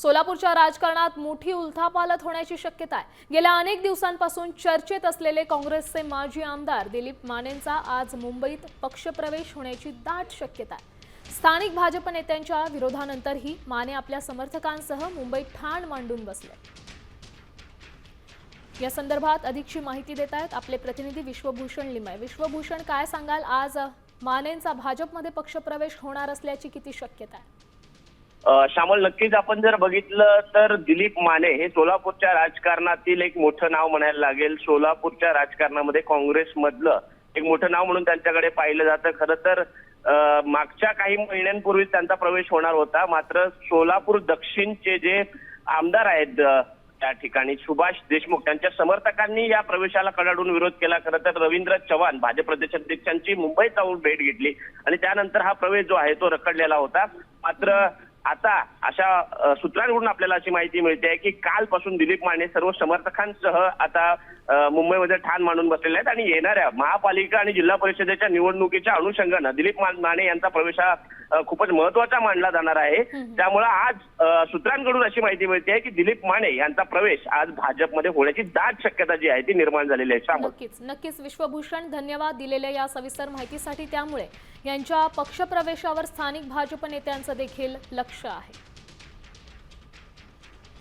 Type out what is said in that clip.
सोलापूरच्या राजकारणात मोठी उलथापालथ होण्याची शक्यता आहे. गेल्या अनेक दिवसांपासून चर्चेत असलेले काँग्रेसचे माजी आमदार दिलीप मानेंचा आज मुंबईत पक्षप्रवेश होण्याची दाट शक्यता आहे. स्थानिक भाजप नेत्यांच्या विरोधानंतरही माने आपल्या समर्थकांसह मुंबईत ठाण मांडून बसले. या संदर्भात अधिकची माहिती देत आहेत आपले प्रतिनिधी विश्वभूषण लिमय. विश्वभूषण काय सांगाल? आज मानेंचा भाजपमध्ये पक्षप्रवेश होणार असल्याची किती शक्यता आहे? श्यामल नक्कीच आपण जर बघितलं तर दिलीप माने हे सोलापूरच्या राजकारणातील एक मोठं नाव म्हणायला लागेल. सोलापूरच्या राजकारणामध्ये काँग्रेसमधलं एक मोठं नाव म्हणून त्यांच्याकडे पाहिलं जातं. खरं तर मागच्या काही महिन्यांपूर्वी त्यांचा प्रवेश होणार होता. मात्र सोलापूर दक्षिणचे जे आमदार आहेत त्या ठिकाणी सुभाष देशमुख त्यांच्या समर्थकांनी या प्रवेशाला कडाडून विरोध केला. खरं तर रवींद्र चव्हाण भाजप प्रदेशाध्यक्षांची मुंबईत जाऊन भेट घेतली आणि त्यानंतर हा प्रवेश जो आहे तो रखडलेला होता. मात्र आता अशा सूत्रांकडून आपल्याला अशी माहिती मिळते आहे की कालपासून दिलीप माने सर्व समर्थकांसह आता मुंबईमध्ये ठाण मांडून बसलेले आहेत आणि येणाऱ्या महापालिका आणि जिल्हा परिषदेच्या निवडणुकीच्या अनुषंगानं दिलीप माने यांचा प्रवेश हा खूपच महत्त्वाचा मानला जाणार आहे. त्यामुळे आज सूत्रांकडून अशी माहिती मिळते आहे की दिलीप माने यांचा प्रवेश आज भाजपमध्ये होण्याची दाट शक्यता जी आहे ती निर्माण झालेली आहे. नक्कीच नक्कीच. विश्वभूषण धन्यवाद दिलेल्या या सविस्तर माहितीसाठी त्यामुळे यांच्या पक्षप्रवेशावर स्थानिक भाजप नेत्यांचं देखील लक्ष आहे.